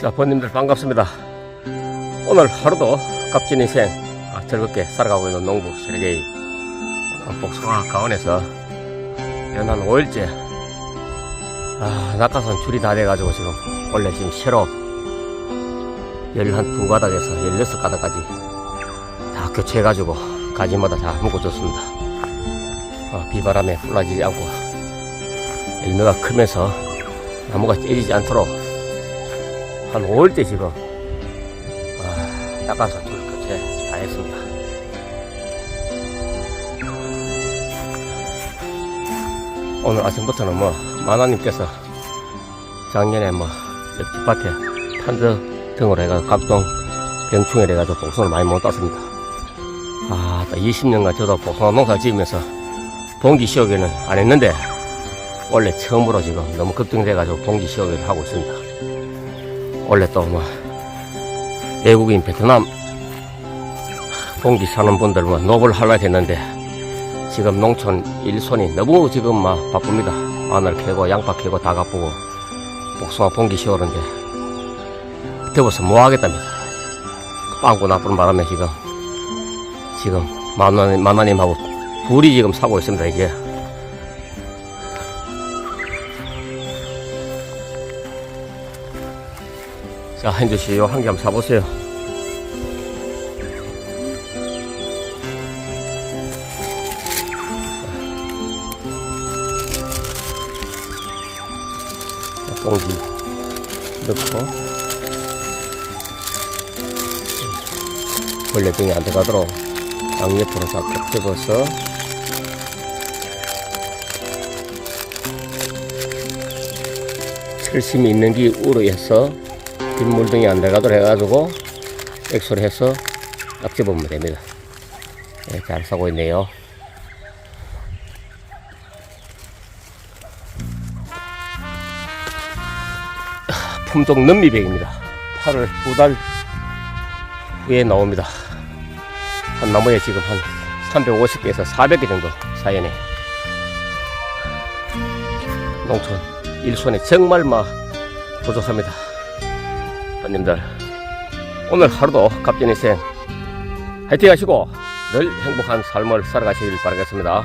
자, 번님들 반갑습니다. 오늘 하루도 값진 인생 아, 즐겁게 살아가고 있는 농부 세계의 복숭아 가온에서 연한 5일째 아, 낙하산 줄이 다 돼가지고 지금 원래 지금 새로 12가닥에서 16 가닥까지 다 교체해가지고 가지마다 다 묶어줬습니다. 어, 비바람에 훌라지지 않고 열매가 크면서 나무가 째지지 않도록 한 5일째 지금 아, 낙하산 줄 교체 다 했습니다. 오늘 아침부터는 뭐 만화님께서 작년에 뭐 밭에 판저 등으로 해가지고 각종 병충해 해가지고 복숭아를 많이 못 땄습니다. 아, 20년간 저도 복숭아 농사 지으면서 봉기 시오기는 안 했는데 원래 처음으로 지금 너무 걱정돼가지고 봉기 시오기를 하고 있습니다. 원래 또뭐 외국인 베트남 봉기 사는 분들 뭐 노블 할라 했는데 지금 농촌 일손이 너무 지금 막 바쁩니다. 마늘 캐고 양파 캐고 다 가쁘고 복숭아 봉기 시오는데 더워서 뭐 하겠답니다. 빵꾸 나쁜 바람에 지금 지금 만화님, 만화님하고 둘이 지금 사고 있습니다 이제 자 현주씨 요 한 개 한번 사보세요. 자, 꽁지 넣고. 벌레병이 안 들어가도록 양옆으로 싹 접어서. 철심이 있는 게 우로해서 빗물등이 안 들어가도록 해가지고 액수를 해서 딱 집으면 됩니다. 네, 잘 사고 있네요. 품종 넘미백입니다. 8월 두 달 후에 나옵니다. 한 나무에 지금 한 350개에서 400개 정도 사이네. 농촌 일손에 정말 막 부족합니다. 손님들 오늘 하루도 값진 인생 화이팅 하시고 늘 행복한 삶을 살아가시길 바라겠습니다.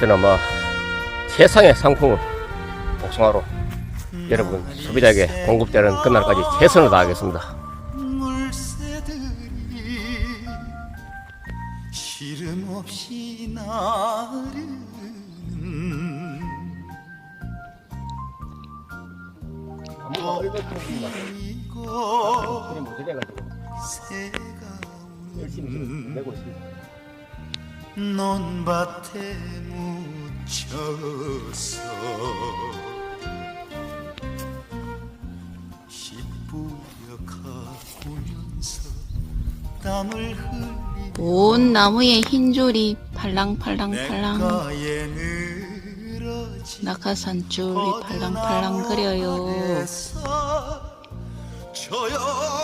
저는 뭐 세상의 상품을 복숭아로 여러분 소비자에게 공급되는 그날까지 최선을 다하겠습니다. 시름 없이 나르는 새가 우는 논밭에 묻혀서 땀을 온 나무에 흰 줄이 팔랑팔랑팔랑. 늘어진 낙하산 줄이 팔랑팔랑 그려요. 거리에서 oh